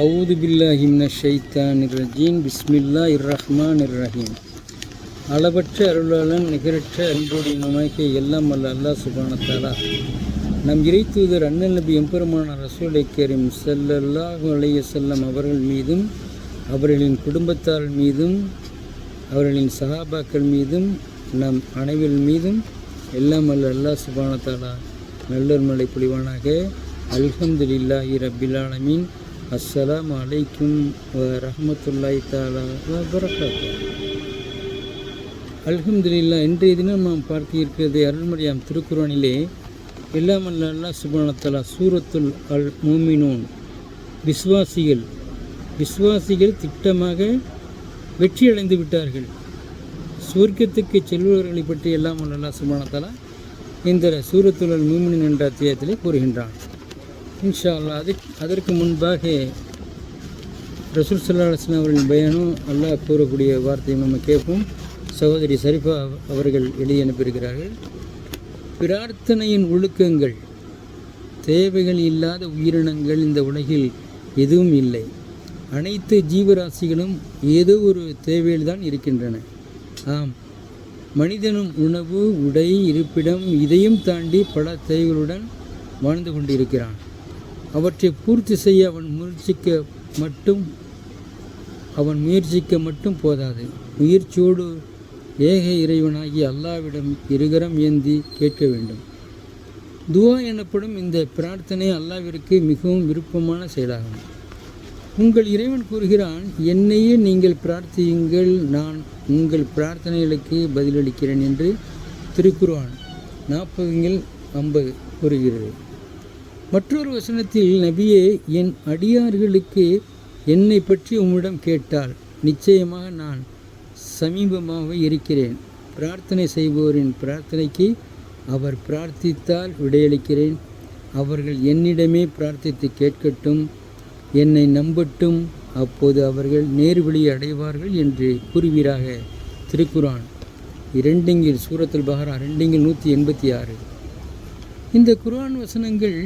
அவுது பில்லாஹி ஷைத்தான் ரஜீன் ரஜீம் பிஸ்மில்லா இர் ரஹ்மான் இர் ரஹீம் அளவற்ற அருளாளன் நிகரற்ற அன்புடைய நமக்கை எல்லாம் அல்ல அல்லாஹ் சுபானத்தாலா நம் இறை தூதர் அண்ணன் நபி எம்பெருமான ரசூலை கரீம் ஸல்லல்லாஹு அலைய செல்லம் அவர்கள் மீதும் அவர்களின் குடும்பத்தார் மீதும் அவர்களின் சஹாபாக்கள் மீதும் நம் அனைவர் மீதும் எல்லாம் அல்ல அல்லாஹ் சுபானத்தாலா நல்லர் மலை பொழிவானாக. அல்ஹம்துலில்லாஹி ரப்பில் ஆலமீன். அஸ்ஸலாம் அலைக்கும் வ ரஹ்மத்துல்லாஹி தஆலா வ அல்ஹம்துலில்லா இன்றைய தினம் நாம் பார்த்திருக்கிறது அருள்மொழியாம் திருக்குறானிலே எல்லாம் அல்லா சுபானத்தலா சூரத்துல் அல் மோமினோன் விஸ்வாசிகள் விஸ்வாசிகள் திட்டமாக வெற்றியடைந்து விட்டார்கள். சுவர்க்கத்துக்கு செல்பவர்களை பற்றி எல்லாம் அல்ல சுபானத்தலா இந்த சூரத்துல் அல் மூமினின் என்ற அத்தியாயத்திலே கூறுகின்றான். இன்ஷா அல்லாஹ் அது அதற்கு முன்பாக ரசூல் சல்லா அலுவலாம் அவர்களின் பயானும் அல்லாஹ் கூறக்கூடிய வார்த்தையை நம்ம கேட்போம். சகோதரி சரிஃபா அவர்கள் எழுதி அனுப்பியிருக்கிறார்கள். பிரார்த்தனையின் ஒழுக்கங்கள் தேவைகள் இல்லாத உயிரினங்கள் இந்த உலகில் எதுவும் இல்லை. அனைத்து ஜீவராசிகளும் ஏதோ ஒரு தேவையில் தான் இருக்கின்றன. ஆம். மனிதனும் உணவு உடை இருப்பிடம் இதையும் தாண்டி பல தேவைகளுடன் வாழ்ந்து கொண்டிருக்கிறான். அவற்றை பூர்த்தி செய்ய அவன் முயற்சிக்க மட்டும் அவன் முயற்சிக்க மட்டும் போதாது. முயற்சியோடு ஏக இறைவனாகி அல்லாவிடம் இருகரம் ஏந்தி கேட்க வேண்டும். துவா எனப்படும் இந்த பிரார்த்தனை அல்லாவிற்கு மிகவும் விருப்பமான செயலாகும். உங்கள் இறைவன் கூறுகிறான் என்னையே நீங்கள் பிரார்த்தியுங்கள் நான் உங்கள் பிரார்த்தனைகளுக்கு பதிலளிக்கிறேன் என்று திருக்குறான் நாற்பதுங்கள் ஐம்பது கூறுகிறது. மற்றொரு வசனத்தில் நபியே என் அடியார்களுக்கு என்னை பற்றி உம்மிடம் கேட்டால் நிச்சயமாக நான் சமீபமாக இருக்கிறேன். பிரார்த்தனை செய்பவரின் பிரார்த்தனைக்கு அவர் பிரார்த்தித்தால் விடையளிக்கிறேன். அவர்கள் என்னிடமே பிரார்த்தித்து கேட்கட்டும் என்னை நம்பட்டும். அப்போது அவர்கள் நேர்வழி அடைவார்கள் என்று கூறுவீராக. திருக்குரான் இரண்டிங்கில் சூரத்தில் பஹரா ரெண்டிங்கில் நூற்றி எண்பத்தி ஆறு. இந்த குரான் வசனங்கள்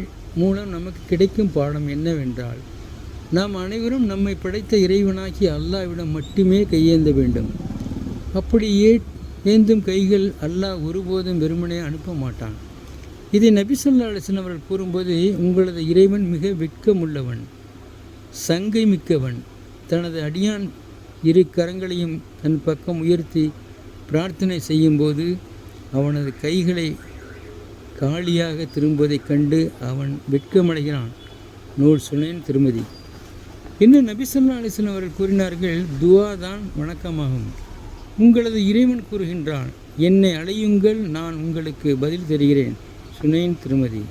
மூலம் நமக்கு கிடைக்கும் பாடம் என்னவென்றால் நாம் அனைவரும் நம்மை படைத்த இறைவனாகி அல்லாவிடம் மட்டுமே கையேந்த வேண்டும். அப்படி ஏ ஏந்தும் கைகள் அல்லாஹ் ஒருபோதும் வெறுமனே அனுப்ப மாட்டான். இதை நபிசல்லா அலிசன் அவர்கள் கூறும்போது உங்களது இறைவன் மிக வெட்கமுள்ளவன் சங்கை மிக்கவன் தனது அடியான் இரு கரங்களையும் தன் பக்கம் உயர்த்தி பிரார்த்தனை செய்யும்போது அவனது கைகளை காலியாக திரும்புவதைக் கண்டு அவன் வெட்கமடைகிறான். நூல் சுனேன் திருமதி. இன்னும் நபிசல்லா அலிசன் அவர்கள் கூறினார்கள் துவா தான் வணக்கமாகும். உங்களது இறைவன் கூறுகின்றான் என்னை அழையுங்கள் நான் உங்களுக்கு பதில் தருகிறேன். சுனேன் திருமதி.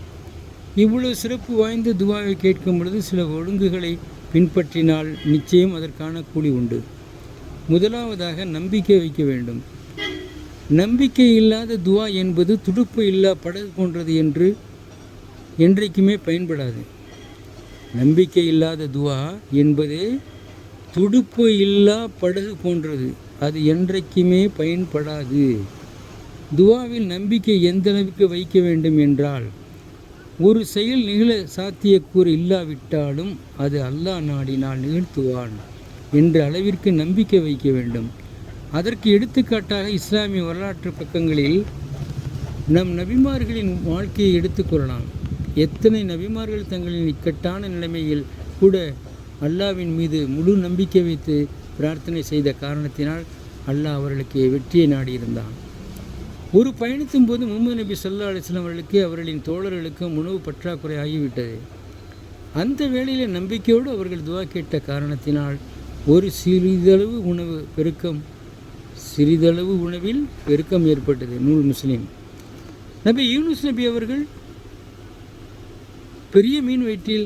இவ்வளவு சிறப்பு வாய்ந்த துவாவை கேட்கும் பொழுது சில ஒழுங்குகளை பின்பற்றினால் நிச்சயம் அதற்கான கூலி உண்டு. முதலாவதாக நம்பிக்கை வைக்க வேண்டும். நம்பிக்கை இல்லாத துவா என்பது துடுப்பு இல்லா படகு போன்றது என்று என்றைக்குமே பயன்படாது. நம்பிக்கை இல்லாத துவா என்பது துடுப்பு இல்லா படகு போன்றது. அது என்றைக்குமே பயன்படாது. துவாவில் நம்பிக்கை எந்த அளவுக்கு வைக்க வேண்டும் என்றால் ஒரு செயல் நிகழ சாத்தியக்கூறு இல்லாவிட்டாலும் அது அல்லாஹ் நாடினால் நிகழ்த்துவான் என்ற அளவிற்கு நம்பிக்கை வைக்க வேண்டும். அதற்கு எடுத்துக்காட்டாக இஸ்லாமிய வரலாற்று பக்கங்களில் நம் நபிமார்களின் வாழ்க்கையை எடுத்துக்கொள்ளலாம் எத்தனை நபிமார்கள் தங்களின் இக்கட்டான நிலைமையில் கூட அல்லாவின் மீது முழு நம்பிக்கை வைத்து பிரார்த்தனை செய்த காரணத்தினால் அல்லாஹ் அவர்களுக்கு வெற்றியை நாடியிருந்தான். ஒரு பயணத்தின் போது முகமது நபி சொல்லா அலிஸ்லாம் அவர்களுக்கு அவர்களின் தோழர்களுக்கும் உணவு பற்றாக்குறை ஆகிவிட்டது. அந்த வேளையில் நம்பிக்கையோடு அவர்கள் துவா கேட்ட காரணத்தினால் ஒரு சிறிதளவு உணவு பெருக்கம் சிறிதளவு உணவில் பெருக்கம் ஏற்பட்டது நூல் முஸ்லீம். நபி யூனுஸ் நபி அவர்கள் பெரிய மீன் வயிற்றில்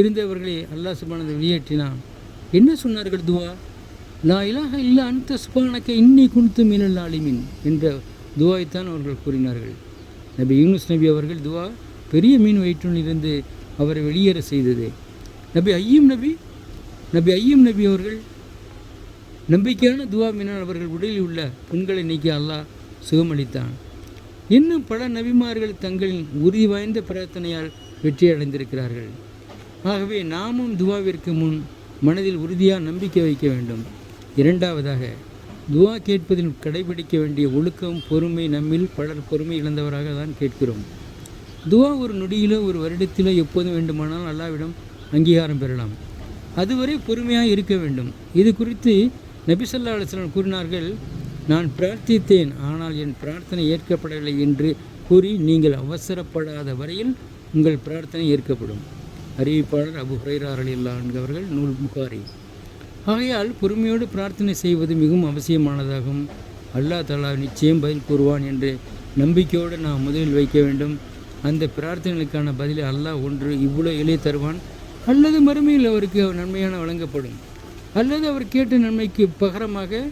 இருந்தவர்களை அல்லாஹ் சுபானதை வெளியேற்றினான். என்ன சொன்னார்கள் துவா? லா இலாக இல்லை அந்த சுபானக்க இன்னி குணித்து மீனல் ஆலிமின் என்ற துவாய்த்தான் அவர்கள் கூறினார்கள். நபி யூனுஸ் நபி அவர்கள் துவா பெரிய மீன் வயிற்றுள் இருந்து அவரை வெளியேற செய்தது. நபி ஐயம் நபி நபி ஐயம் நபி அவர்கள் நம்பிக்கையான துவாவினால் அவர்கள் உடலில் உள்ள புண்களை நீக்கி அல்லாஹ் சுகமளித்தான். இன்னும் பல நபிமார்கள் தங்களின் உறுதி வாய்ந்த பிரார்த்தனையால் வெற்றி அடைந்திருக்கிறார்கள். ஆகவே நாமும் துவாவிற்கு முன் மனதில் உறுதியாக நம்பிக்கை வைக்க வேண்டும். இரண்டாவதாக துவா கேட்பதில் கடைபிடிக்க வேண்டிய ஒழுக்கம் பொறுமை நம்மில் பலர் பொறுமை இழந்தவராக தான் கேட்கிறோம். துவா ஒரு நொடியிலோ ஒரு வருடத்திலோ எப்போதும் வேண்டுமானால் அல்லாவிடம் அங்கீகாரம் பெறலாம். அதுவரை பொறுமையாக இருக்க வேண்டும். இது குறித்து நபிசல்லா அலுவலம் கூறினார்கள் நான் பிரார்த்தித்தேன் ஆனால் என் பிரார்த்தனை ஏற்கப்படவில்லை என்று கூறி நீங்கள் அவசரப்படாத வரையில் உங்கள் பிரார்த்தனை ஏற்கப்படும். அறிவிப்பாளர் அபு ஹுரைரார் அலி அவர்கள் நூல் புகாரி. ஆகையால் பொறுமையோடு பிரார்த்தனை செய்வது மிகவும் அவசியமானதாகும். அல்லாஹ் தலா நிச்சயம் பதில் கூறுவான் என்று நம்பிக்கையோடு நாம் முதலில் வைக்க வேண்டும். அந்த பிரார்த்தனைகளுக்கான பதிலை அல்லாஹ் ஒன்று இவ்வளோ எளிய தருவான் அல்லது மறுமையில் அவருக்கு நன்மையான வழங்கப்படும். அல்லது அவர் கேட்ட நன்மைக்கு பகரமாக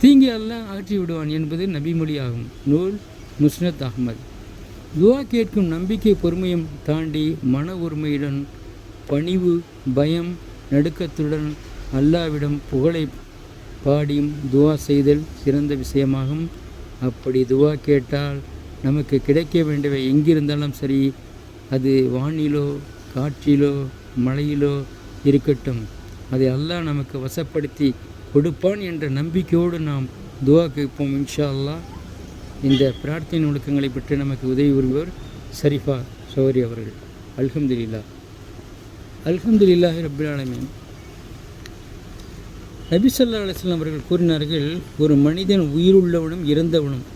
தீங்கி அல்லாஹ் அகற்றி விடுவான் என்பது நபிமொழியாகும் நூல் முஸ்னத் அகமது துவா கேட்கும் நம்பிக்கை பொறுமையும் தாண்டி மன உரிமையுடன் பணிவு பயம் நடுக்கத்துடன் அல்லாவிடம் புகழை பாடியும் துவா செய்தல் சிறந்த விஷயமாகும். அப்படி துவா கேட்டால் நமக்கு கிடைக்க வேண்டியவை எங்கிருந்தாலும் சரி அது வானிலோ காற்றிலோ மழையிலோ இருக்கட்டும். அதை அல்லாஹ் நமக்கு வசப்படுத்தி கொடுப்பான் என்ற நம்பிக்கையோடு நாம் துவா கேட்போம் இன்ஷா அல்லாஹ் இந்த பிரார்த்தனை ஒழுக்கங்களை பற்றி நமக்கு உதவி வருபவர் சரிஃபா சௌரி அவர்கள். அல்ஹம்துலில்லா அல்ஹம்துலில்லாஹி ரபில் நபிசல்லா நபி அவர்கள் கூறினார்கள் ஒரு மனிதன் உயிருள்ளவனும் இறந்தவனும்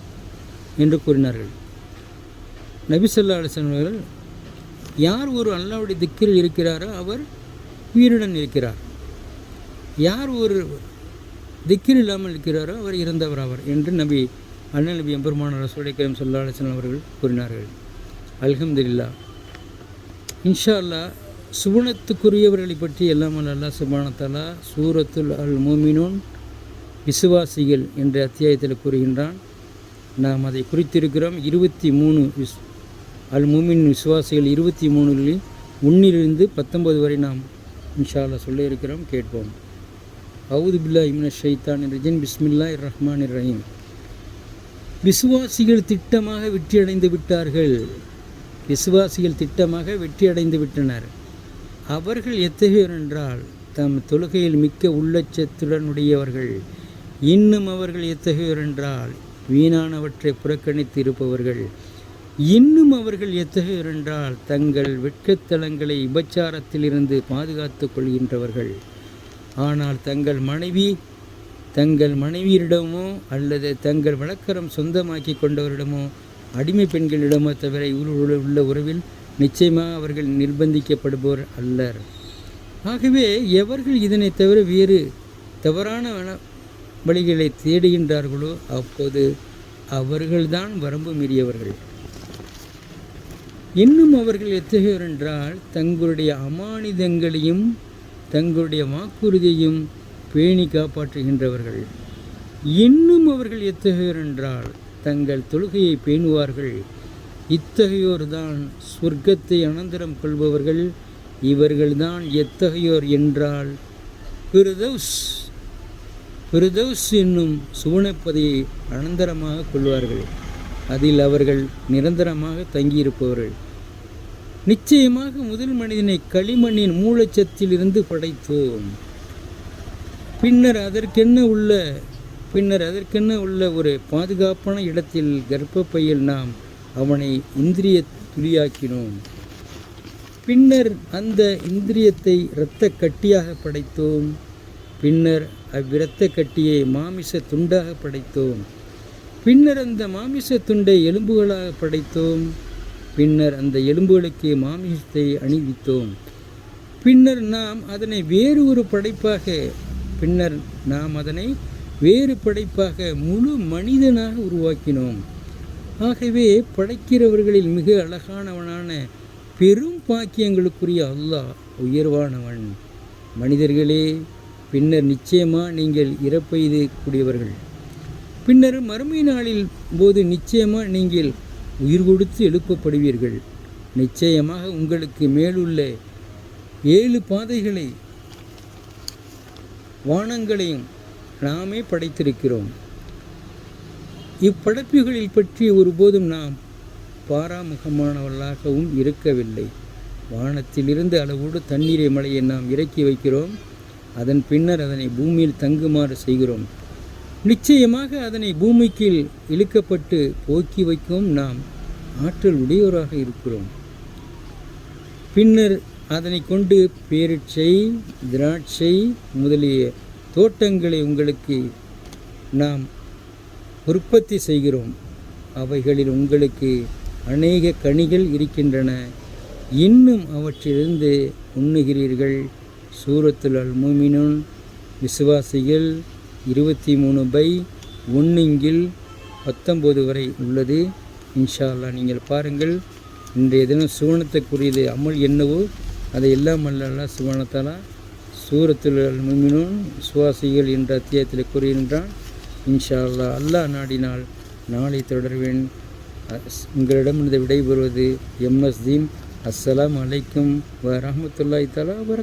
என்று கூறினார்கள். நபிசல்லா அலிஸ்லாம் அவர்கள் யார் ஒரு அல்லாவுடைய திக்கில் இருக்கிறாரோ அவர் உயிருடன் இருக்கிறார். யார் ஒரு திக்கில் இல்லாமல் இருக்கிறாரோ அவர் இறந்தவர் ஆவார் என்று நபி அண்ணன் நபி எம்பெருமான ரசூலை கரீம் ஸல்லல்லாஹு அவர்கள் கூறினார்கள். அல்ஹம்துல்லா இன்ஷா அல்லாஹ் சுகுணத்துக்குரியவர்களை பற்றி எல்லாம் அல்லா சுபானத்தாலா சூரத்துல் அல் மோமினோன் விசுவாசிகள் என்ற அத்தியாயத்தில் கூறுகின்றான். நாம் அதை குறித்திருக்கிறோம். இருபத்தி மூணு விஸ் அல் மூமின் விசுவாசிகள் இருபத்தி மூணுகளில் ஒன்றிலிருந்து பத்தொன்பது வரை நாம் இன்ஷா அல்லாஹ் சொல்ல இருக்கிறோம். கேட்போம். அவுது பில்லா இம்ன ஷைத்தான் ரஜின் பிஸ்மில்லா ரஹ்மான் ரஹீம் விசுவாசிகள் திட்டமாக வெற்றியடைந்து விட்டார்கள். விசுவாசிகள் திட்டமாக வெற்றியடைந்து விட்டனர். அவர்கள் எத்தகையோர் என்றால் தம் தொழுகையில் மிக்க உள்ளச்சத்துடனுடையவர்கள். இன்னும் அவர்கள் எத்தகையோர் என்றால் வீணானவற்றை புறக்கணித்து இருப்பவர்கள் இன்னும் அவர்கள் எத்தகையோர் என்றால் தங்கள் வெட்கத்தலங்களை விபச்சாரத்திலிருந்து பாதுகாத்துக் கொள்கின்றவர்கள். ஆனால் தங்கள் மனைவி தங்கள் மனைவியரிடமோ அல்லது தங்கள் வழக்கரம் சொந்தமாக்கி கொண்டவரிடமோ அடிமை பெண்களிடமோ தவிர இவர்களுடன் உள்ள உறவில் நிச்சயமாக அவர்கள் நிர்பந்திக்கப்படுபவர் அல்லர். ஆகவே எவர்கள் இதனை தவிர வேறு தவறான வன- வழிகளை தேடுகின்றார்களோ அப்போது அவர்கள்தான் வரம்பு மீறியவர்கள் இன்னும் அவர்கள் எத்தகையோர் என்றால் தங்களுடைய அமானிதங்களையும் தங்களுடைய வாக்குறுதியையும் பேணி காப்பாற்றுகின்றவர்கள். இன்னும் அவர்கள் எத்தகையோர் என்றால் தங்கள் தொழுகையை பேணுவார்கள். இத்தகையோர்தான் சொர்க்கத்தை அனந்தரம் கொள்பவர்கள். இவர்கள்தான் எத்தகையோர் என்றால் பிரிதௌஸ் பிரிதௌஸ் என்னும் சுவனப்பதையை அனந்தரமாக கொள்வார்கள். அதில் அவர்கள் நிரந்தரமாக தங்கியிருப்பவர்கள். நிச்சயமாக முதல் மனிதனை களிமண்ணின் மூலச்சத்திலிருந்து படைத்தோம். பின்னர் அதற்கென்ன உள்ள பின்னர் அதற்கென்ன உள்ள ஒரு பாதுகாப்பான இடத்தில் கர்ப்பப்பையில் நாம் அவனை இந்திரிய துளியாக்கினோம். பின்னர் அந்த இந்திரியத்தை இரத்த கட்டியாக படைத்தோம். பின்னர் அவ்விரத்த கட்டியை மாமிச துண்டாக படைத்தோம். பின்னர் அந்த மாமிச துண்டை எலும்புகளாக படைத்தோம். பின்னர் அந்த எலும்புகளுக்கு மாமிசத்தை அணிவித்தோம். பின்னர் நாம் அதனை வேறு ஒரு படைப்பாக பின்னர் நாம் அதனை வேறு படைப்பாக முழு மனிதனாக உருவாக்கினோம். ஆகவே படைக்கிறவர்களில் மிக அழகானவனான பெரும் பாக்கியங்களுக்குரிய அல்லாஹ் உயர்வானவன். மனிதர்களே பின்னர் நிச்சயமாக நீங்கள் இறப்பெய்து கூடியவர்கள். பின்னர் மறுமை நாளில் போது நிச்சயமாக நீங்கள் உயிர் கொடுத்து எழுப்பப்படுவீர்கள். நிச்சயமாக உங்களுக்கு மேலுள்ள ஏழு பாதைகளை வானங்களையும் நாமே படைத்திருக்கிறோம். இப்படைப்புகளில் பற்றி ஒருபோதும் நாம் பாராமுகமானவர்களாகவும் இருக்கவில்லை. வானத்திலிருந்து அளவோடு தண்ணீரை மழையை நாம் இறக்கி வைக்கிறோம். அதன் பின்னர் அதனை பூமியில் தங்குமாறு செய்கிறோம். நிச்சயமாக அதனை பூமிக்கு இழுக்கப்பட்டு போக்கி வைக்கும் நாம் ஆற்றல் உடையோராக இருக்கிறோம். பின்னர் அதனை கொண்டு பேரிச்சை திராட்சை முதலிய தோட்டங்களை உங்களுக்கு நாம் உற்பத்தி செய்கிறோம். அவைகளில் உங்களுக்கு அநேக கனிகள் இருக்கின்றன. இன்னும் அவற்றிலிருந்து உண்ணுகிறீர்கள். சூரத்துல் அல் மூமினுன் விசுவாசிகள் இருபத்தி மூணு பை ஒன்றுங்கில் பத்தொம்போது வரை உள்ளது. இன்ஷா அல்லாஹ் நீங்கள் பாருங்கள். இன்றைய தினம் சுவனத்துக்குரியது அமல் என்னவோ அதை எல்லாம் அல்ல சுவனத்தாலா சூரத்தில் அல் சுவாசிகள் என்ற அத்தியாயத்தில் கூறுகின்றான். இன்ஷா அல்லா அல்லாஹ் நாடினால் நாளை தொடர்வேன். அஸ்- உங்களிடமிருந்து விடைபெறுவது எம்எஸ் தீன் அஸ்ஸலாம் அலைக்கும் வ ரஹமத்துல்லாய் தலா வ